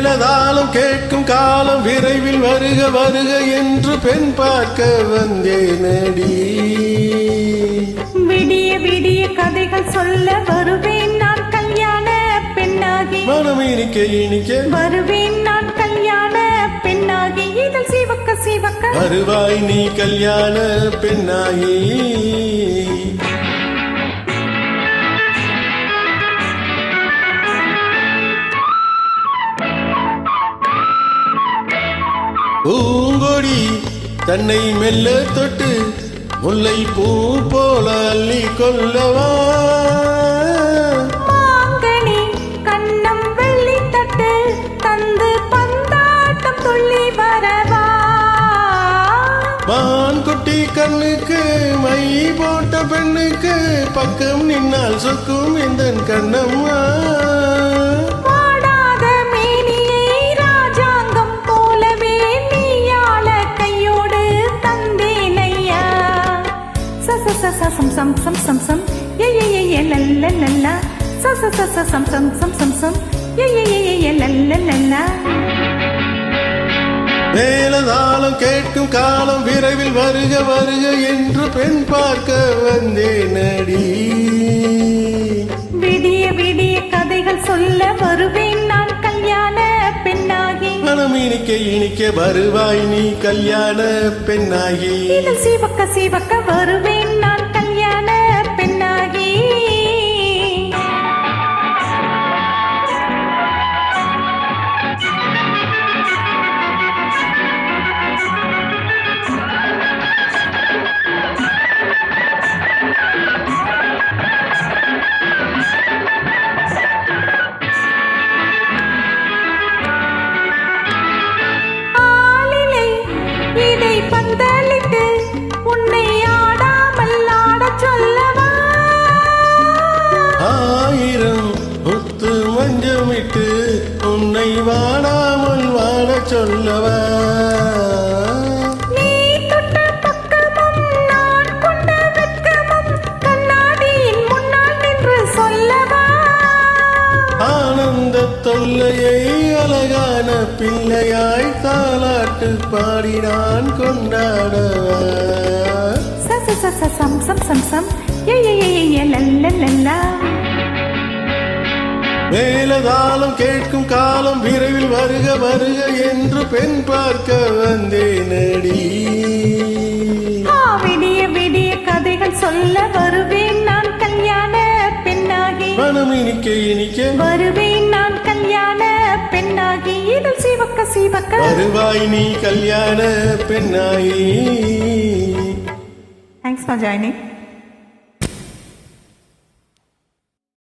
மேலதாளம் கேட்கும் காலம் விரைவில் வருக வருக என்று பெண் பார்க்க வந்தேனடி. விடிய விடிய கதைகள் சொல்ல வருவேன் நான் கல்யாண பெண்ணாகி. மனம் இனிக்க இனிக்க. வருவேன் நான் கல்யாண பெண்ணாகி. இதழ் சிவக்க சிவக்க. வருவாய் நீ கல்யாண பெண்ணாயி பூங்கொடி தன்னை மெல்ல தொட்டு முல்லை பூ போல அள்ளி கொள்ளவா? மான்குட்டி கண்ணுக்கு மை போட்ட பெண்ணுக்கு பக்கம் நின்னால் சொக்கும் இந்த கண்ணம்மா. சம் சம் சம் சம். ஏ ஏ ஏ ஏ லல்ல லல்லா ச ச ச ச சம் சம் சம் சம் சம். ஏ ஏ ஏ ஏ ஏ லல்ல லல்லா மேலதாளம் கேட்கும் காலம் விரைவில் வருக வருக என்று பெண் பார்க்க வந்தேனடி. விடிய விடிய கதைகள் சொல்ல வருவேன் நான் கல்யாண பெண்ணாகி. மனம் இனிக்க இனிக்க வருவாய் நீ கல்யாண பெண்ணாகி. சிவக்க சிவக்க இதை பந்தலிட்டு உன்னை ஆடாமல் ஆடச் சொல்லவா? ஆயிரம் முத்து மஞ்சமிட்டு உன்னை வாடாமல் வாடச் சொல்லவா? பிள்ளையாய் தாலாட்டு பாடி நான் ச சம் சம் சம் சம். லல்லா மேலதாளம் கேட்கும் காலம் விரைவில் வருக வருக என்று பெண் பார்க்க வந்தேனடி. ஆ, விடிய விடிய கதைகள் சொல்ல வருவேன் நான் கல்யாண பெண்ணாகி. மனம் இனிக்க இனிக்க. வருவேன் இதழ் சிவக்க சிவக்க வருவாய் நீ கல்யாண பெண்ணாயி. Thanks for joining